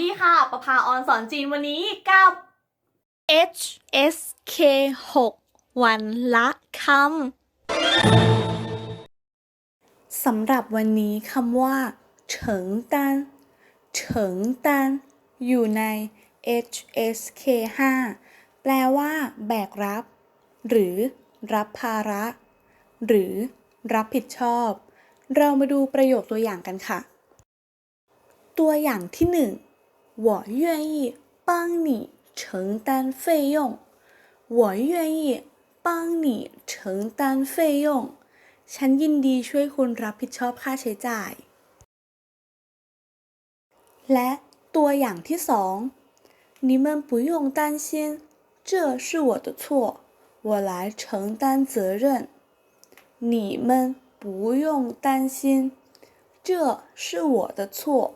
ดีค่ะ ประภาออนสอนจีนวันนี้กับ HSK 6วันละคำสำหรับวันนี้คำว่าเฉิงตันเฉิงตันอยู่ใน HSK 5แปลว่า แบกรับ หรือ รับภาระ หรือ รับผิดชอบ เรามาดูประโยคตัวอย่างกันค่ะ ตัวอย่างที่หนึ่ง 我愿意帮你承担费用我愿意帮你承担费用ฉันยินดีช่วยคุณรับผิดชอบค่าใช้จ่าย และตัวอย่างที่สอง你们不用担心这是我的错我来承担责任你们不用担心这是我的错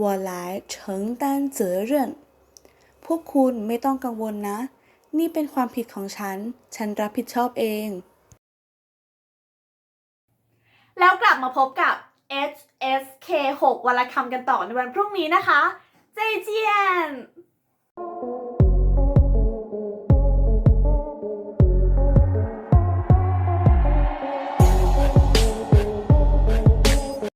我来承担责任พวกคุณไม่ต้องกังวลนะ นี่เป็นความผิดของฉัน ฉันรับผิดชอบเอง แล้วกลับมาพบกับ HSK 6 วันละคำกันต่อในวันพรุ่งนี้นะคะ เจเจียน น